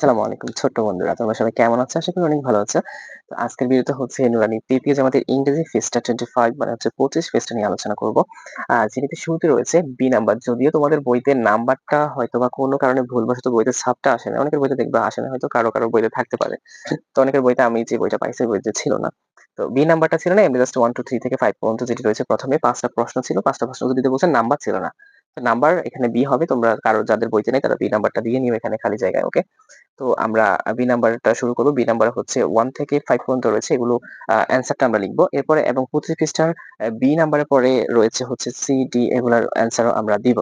আসসালামু আলাইকুম, ছোট্ট বন্ধুরা। তোমরা সবাই কেমন আছো? আশা করি অনেক ভালো আছো। তো আজকের ভিডিওতে হচ্ছে নুরানি পিপিএস আমাদের ইংরেজি ফেসটা টোয়েন্টি ফাইভ মানে হচ্ছে পঁচিশ ফেসটা নিয়ে আলোচনা করব। আর যেটিতে শুরুতে রয়েছে বি নাম্বার যদিও তোমাদের বইতে নাম্বারটা হয়তো বা কোনো কারণে ভুলবশত বইতে ছাপটা আসে না। অনেকের বইতে দেখবে আসে না, হয়তো কারও কারও বইতে থাকতে পারে। তো অনেকের বইতে আমি যে বইটা পাইছি বইতে ছিল না। তো বি নাম্বারটা ছিল না, এমনি জাস্ট ওয়ান টু থ্রি থেকে ফাইভ পর্যন্ত যেটি রয়েছে প্রথমে। পাঁচটা প্রশ্ন ছিল, পাঁচটা প্রশ্ন দিতে বলছে, নাম্বার ছিল না। নাম্বার এখানে বি হবে, তোমরা কারও যাদের বইতে নেই তারা বি নাম্বারটা দিয়ে নিও এখানে খালি জায়গায় ওকে তো আমরা বি নাম্বারটা শুরু করব বি নাম্বার হচ্ছে ওয়ান থেকে ফাইভ পর্যন্ত রয়েছে, এগুলো অ্যান্সারটা আমরা লিখব। এরপরে এবং প্রতি পৃষ্ঠার বি নাম্বারের পরে রয়েছে হচ্ছে সি ডি এগুলার অ্যান্সারও আমরা দিব।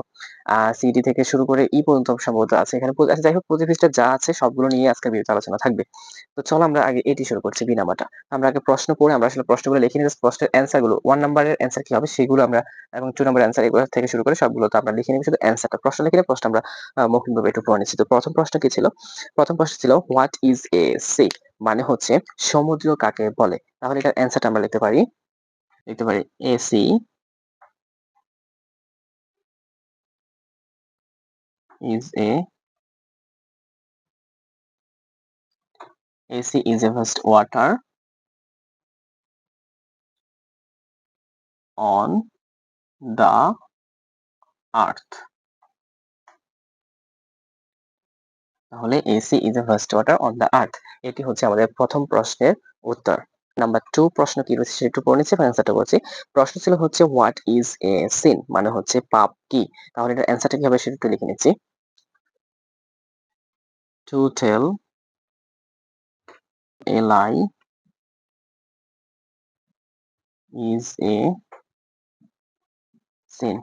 সিডি থেকে শুরু করে ই পর্যন্ত সম্ভবত আছে এখানে। আচ্ছা, যাই হোক পঁচিশ পৃষ্ঠা যা আছে সবগুলো নিয়ে আজকে ভিডিওতে আলোচনা থাকবে। তো চলো আমরা আগে এটি শুরু করছি বিনামাটা আমরা আগে প্রশ্ন পড়ে আমরা আসলে প্রশ্নগুলো লিখে নিই। প্রশ্নের অ্যান্সারগুলো ওয়ান নাম্বারের অ্যান্সার কি হবে সেগুলো আমরা এবং টু নাম্বার অ্যান্সার এগুলো থেকে শুরু করে সবগুলো তো আমরা লিখে নিই শুধু অ্যান্সারটা প্রশ্ন লিখে প্রশ্ন আমরা মৌখিকভাবে একটু পড়ে নিচ্ছি। তো প্রথম প্রশ্ন কি ছিল? প্রথম প্রশ্ন ছিল হোয়াট ইজ এ সি মানে হচ্ছে সমুদ্র কাকে বলে? তাহলে এটার অ্যান্সারটা আমরা লিখতে পারি লিখতে পারি A C is a AC is a vast water on the earth. তাহলে AC is a first water on the earth এটি হচ্ছে আমাদের প্রথম প্রশ্নের উত্তর। নাম্বার টু প্রশ্ন কি রয়েছে সেটা পড়ে নিচ্ছি অ্যান্সারটা বলছি প্রশ্ন ছিল হচ্ছে হোয়াট ইজ এ সিন মানে হচ্ছে পাপ কি? তাহলে এটার অ্যান্সারটা কি হবে সেটা একটু লিখে নিচ্ছি। এ লাই ইজ এ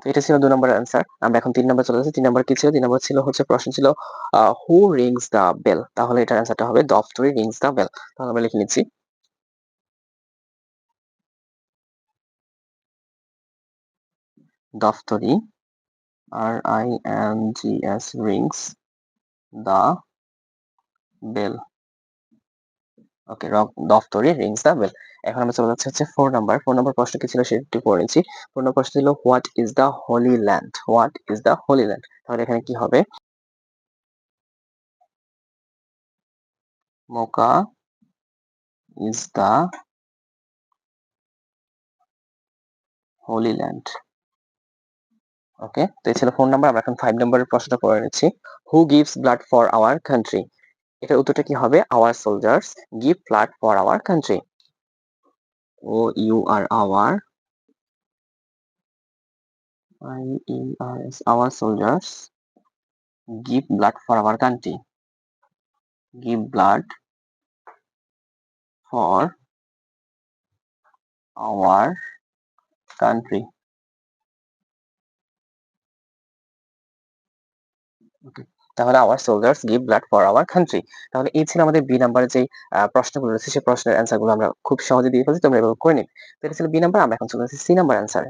তো এটা ছিল দুই নম্বর অ্যান্সার আমরা এখন তিন নম্বর চলে যাচ্ছি। তিন নম্বর কি ছিল? তিন নম্বর ছিল হচ্ছে প্রশ্ন ছিল হু রিংস দ্য বেল তাহলে এটার অ্যান্সারটা হবে দফতরি রিংস দ্য বেল তাহলে আমরা লিখে নিচ্ছি। দফতরি R I N G S rings the bell. Okay rock দফতরি রিংস দ্য বেল এখন আমরা চলে যাচ্ছি হচ্ছে ফোর নাম্বার ফোর নাম্বার প্রশ্ন কি ছিল সেটি পড়ে নিচ্ছি। ফোর নাম্বার প্রশ্ন ছিল what is the holy land what is the holy land তাহলে এখানে কি হবে? Mecca is the holy land okay তো এই ছিল ফোন নাম্বার আমরা এখন ফাইভ নাম্বারের প্রশ্নটা করে নিচ্ছি। Who gives blood for our country এটার উত্তরটা কি হবে? Our soldiers give blood for our country O U R our I R S our soldiers give blood for our country give blood for our country Okay. তাহলে our soldiers give blood for our country তাহলে এই ছিল আমাদের B নাম্বারের যে প্রশ্নগুলো রয়েছে, সেই প্রশ্নের অ্যান্সারগুলো আমরা খুব সহজে দিয়ে ফেলছি, তোমরা এভাবে করে নিবে। তো এটা ছিল বি নাম্বার আমরা এখন চলে আসছি সি নাম্বার অ্যান্সারে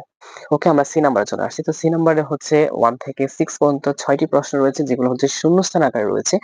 ওকে আমরা সি নাম্বারে চলে আসছি তো সি নাম্বারে হচ্ছে ওয়ান থেকে সিক্স পর্যন্ত ছয়টি প্রশ্ন রয়েছে, যেগুলো হচ্ছে শূন্যস্থান আকারে রয়েছে,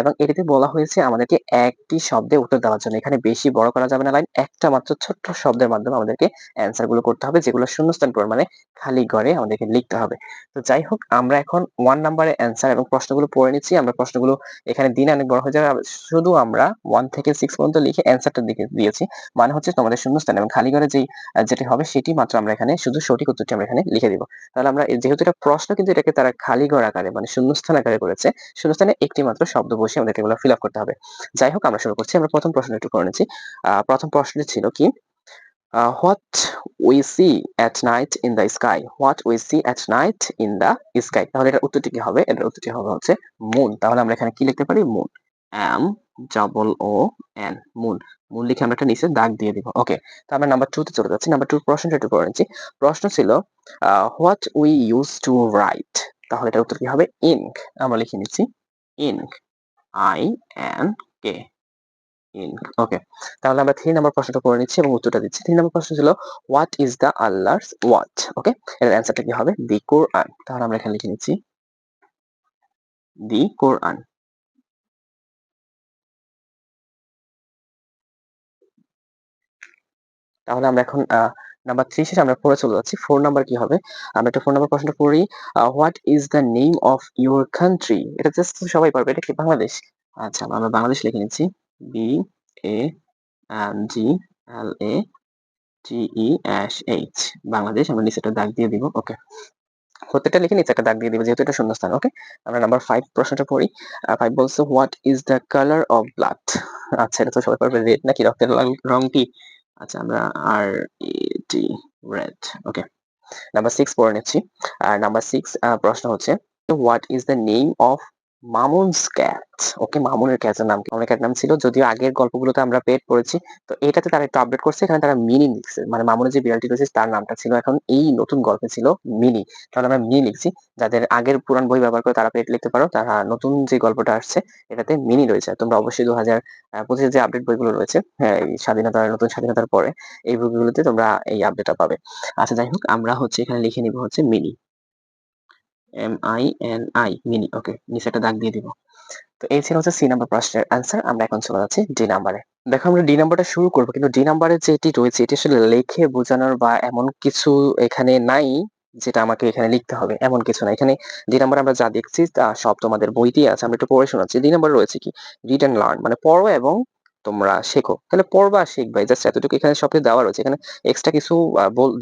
এবং এটিতে বলা হয়েছে আমাদেরকে একটি শব্দে উত্তর দেওয়ার জন্য। এখানে বেশি বড় করা যাবে না লাইন একটা মাত্র ছোট্ট শব্দের মাধ্যমে আমাদেরকে অ্যান্সারগুলো করতে হবে, যেগুলো শূন্যস্থান মানে খালি ঘরে আমাদেরকে লিখতে হবে। তো যাই হোক, আমরা এখন ওয়ান নাম্বারে অ্যান্সার এবং প্রশ্নগুলো পড়ে নিচ্ছি, আমরা প্রশ্নগুলো এখানে দিন অনেক বড় হয়ে যাবে। শুধু আমরা ওয়ান থেকে সিক্স পর্যন্ত লিখে অ্যান্সারটা দিকে দিয়েছি। মানে হচ্ছে তোমাদের শূন্যস্থান এবং খালি ঘরে যেই যেটি হবে সেটি মাত্র আমরা এখানে শুধু সঠিক উত্তরটি আমরা এখানে লিখে দিব। তাহলে আমরা যেহেতু এটা প্রশ্ন কিন্তু এটাকে তারা খালি ঘর আকারে মানে শূন্যস্থান আকারে করেছে, শূন্যস্থানে একটি মাত্র শব্দ বসে আমাদেরকে এগুলো ফিল আপ করতে হবে। যাই হোক, আমরা শুরু করছি। আমরা প্রথম প্রশ্ন একটু করে নিচ্ছি। প্রথম প্রশ্নটি ছিল কি? Uh, what we see at night in the sky. What we see at night in the sky. তাহলে এটার উত্তরটি কি হবে? এটার উত্তরটি হবে হচ্ছে মুন তাহলে আমরা এখানে কি লিখতে পারি? Moon M double O N moon moon লিখে আমরা একটা নিচে দাগ দিয়ে দিব। ওকে তো আমরা নাম্বার টু তে চলে যাচ্ছি। নাম্বার টু প্রশ্নটা একটু করে নিচ্ছি। প্রশ্ন ছিল what we use to write তাহলে এটার উত্তর কি হবে? ইঙ্ক আমরা লিখে নিচ্ছি ink I N K ink okay তাহলে আমরা থ্রি নাম্বার প্রশ্নটা করে নিচ্ছি এবং উত্তরটা দিচ্ছি। থ্রি নাম্বার প্রশ্ন ছিল what is the Allah's what okay এর অ্যান্সারটা কি হবে? দি কোরআন তাহলে আমরা এখানে লিখে নিচ্ছি দি কোরআন তাহলে আমরা এখন নাম্বার থ্রি শেষে আমরা পড়ে চলে যাচ্ছি। ফোর নাম্বার কি হবে? আমরা একটা ফোর নাম্বার প্রশ্নটা পড়ি what is the name of your country এটা জাস্ট সবাই পারবে। এটা কি বাংলাদেশ? আচ্ছা আমরা বাংলাদেশ লিখে নিচ্ছি। B A N G L A G E S H Bangladesh আমরা নিচে একটা দাগ দিয়ে দিব ওকে প্রত্যেকটা লিখে নিচে একটা দাগ দিয়ে দিব, যেহেতু এটা শূন্যস্থান ওকে আমরা নাম্বার ফাইভ প্রশ্নটা পড়ি। ফাইভ বলছে what is the colour of blood আচ্ছা এটা তো সবাই পারবে রেড নাকি রক্তের রং কি? আচ্ছা আমরা আর টি রেড ওকে নাম্বার সিক্স পড়ে নিচ্ছি। আর নাম্বার সিক্স প্রশ্ন হচ্ছে what is the name of Mamun's cat. Okay, মামুনের ক্যাটের নাম কি? অনেক নাম ছিল, যদিও আগের গল্পগুলোতে আমরা পেট পড়েছি। তো এটাতে তারা একটু আপডেট করছে, এখানে তারা মিনি লিখছে। মানে মামুনের যে বিড়ালটি রয়েছে, তার নামটা ছিল এখন এই নতুন গল্পে ছিল মিনি। তাহলে আমরা মিনি লিখছি। যাদের আগের পুরান বই ব্যবহার করে তারা পেট লিখতে পারো, তারা নতুন যে গল্পটা আসছে, এটাতে মিনি রয়েছে। তোমরা অবশ্যই দু হাজার পঁচিশে যে আপডেট বইগুলো রয়েছে হ্যাঁ এই স্বাধীনতার, নতুন স্বাধীনতার পরে, এই বইগুলোতে তোমরা এই আপডেটটা পাবে। আচ্ছা যাই হোক, আমরা হচ্ছে এখানে লিখে নিব হচ্ছে mini. M I N I mini, okay নিচে একটা দাগ দিয়ে দিব। তো এই ছিল হচ্ছে সি নাম্বার প্রশ্নের অ্যান্সার আমরা এখন চলে যাচ্ছি ডি নাম্বারে দেখো, আমরা ডি নাম্বারটা শুরু করব, কিন্তু ডি নাম্বারে যেটি রয়েছে, এটি আসলে লেখে বোঝানোর বা এমন কিছু এখানে নাই, যেটা আমাকে এখানে লিখতে হবে, এমন কিছু না এখানে ডি নাম্বার আমরা যা দেখছি, তা সব তোমাদের বইতেই আছে, আমরা একটু পড়ে শোনাচ্ছি। ডি নাম্বার রয়েছে কি? রিড অ্যান্ড লার্ন মানে পড়ো এবং তোমরা শেখো। তাহলে পড়বা, শিখবা। জাস্ট এতটুকু এখানে সবকিছু দেওয়া রয়েছে। এখানে এক্সট্রা কিছু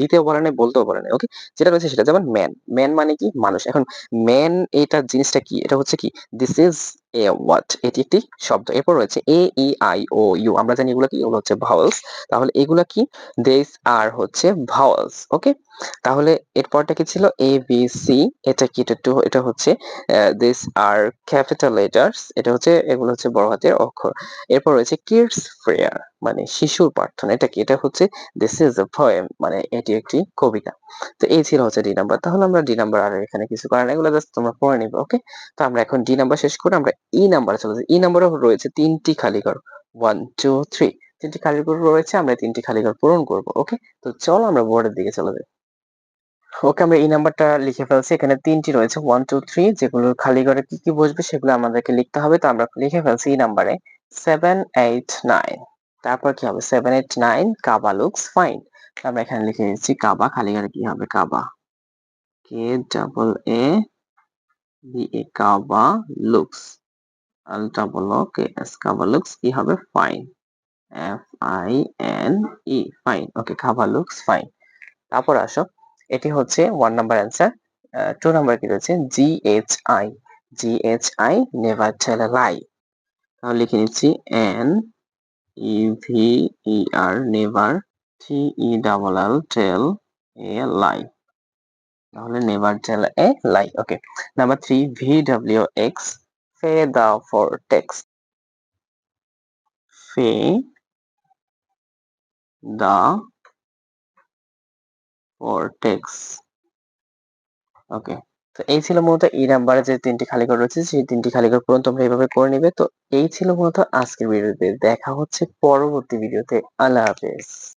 দিতেও পারে না বলতেও বলে না ওকে যেটা রয়েছে সেটা যেমন ম্যান ম্যান মানে কি? মানুষ। এখন ম্যান এটা জিনিসটা কি? এটা হচ্ছে কি? দিস ইজ এ ওয়াট এটি একটি শব্দ। এরপর রয়েছে এ ই আই ও ইউ আমরা জানি এগুলো কি? এগুলো হচ্ছে ভাওয়েলস তাহলে এগুলো কি? দেস আর হচ্ছে ভাওয়েলস ওকে তাহলে এরপরটা কি ছিল? এ বি সি এটা কি? এটা এটা হচ্ছে দিস আর ক্যাপিটাল লেটার্স এটা হচ্ছে, এগুলো হচ্ছে বড় হাতের অক্ষর। এরপর রয়েছে কিডস প্রেয়ার মানে শিশুর প্রার্থনা, এটা কি? এটা হচ্ছে দিস ইজ এ পোয়েম মানে এটি একটি কবিতা। তো এই ছিল হচ্ছে ডি নাম্বার তাহলে আমরা ডি নাম্বার আর এখানে কিছু করার এগুলো জাস্ট তোমরা পড়ে নিবে ওকে তো আমরা এখন ডি নাম্বার শেষ করে আমরা ই নাম্বারে চলে যাই। ই নাম্বারে রয়েছে তিনটি খালি ঘর ওয়ান টু থ্রি তিনটি খালি ঘর রয়েছে, আমরা তিনটি খালি ঘর পূরণ করব ওকে তো চলো আমরা বোর্ডের দিকে চলে যাই। ওকে আমরা এই নাম্বারটা লিখে ফেলছি, এখানে তিনটি রয়েছে। ওয়ান টু থ্রি যেগুলো খালি ঘরে কি কি বসবে সেগুলো আমাদেরকে লিখতে হবে। তো আমরা লিখে ফেলছি এই নাম্বারে সেভেন এইট নাইন তারপর কি হবে? Seven eight nine Kaaba looks fine আমরা এখানে লিখে দিচ্ছি কাবা, খালি ঘরে কি হবে? Kaaba. K double A B A Kaaba looks double O K S Kaaba looks কি হবে? Fine F I N E fine okay Kaaba looks fine তারপর আসো। এটি হচ্ছে one number answer two number কি রয়েছে? G H I G H I never tell a lie তাহলে লিখে নিচ্ছি N E V E R never T E double L tell a lie তাহলে never tell a lie okay number three V W X ফে দা for text ফে দা for text ওকে তো এই ছিল মূলত এই নাম্বারে যে তিনটি খালি ঘর রয়েছে, সেই তিনটি খালি ঘর পূরণ তোমরা এইভাবে করে নিবে। তো এই ছিল মূলত আজকের ভিডিওতে। দেখা হচ্ছে পরবর্তী ভিডিওতে। আল্লাহ হাফেজ।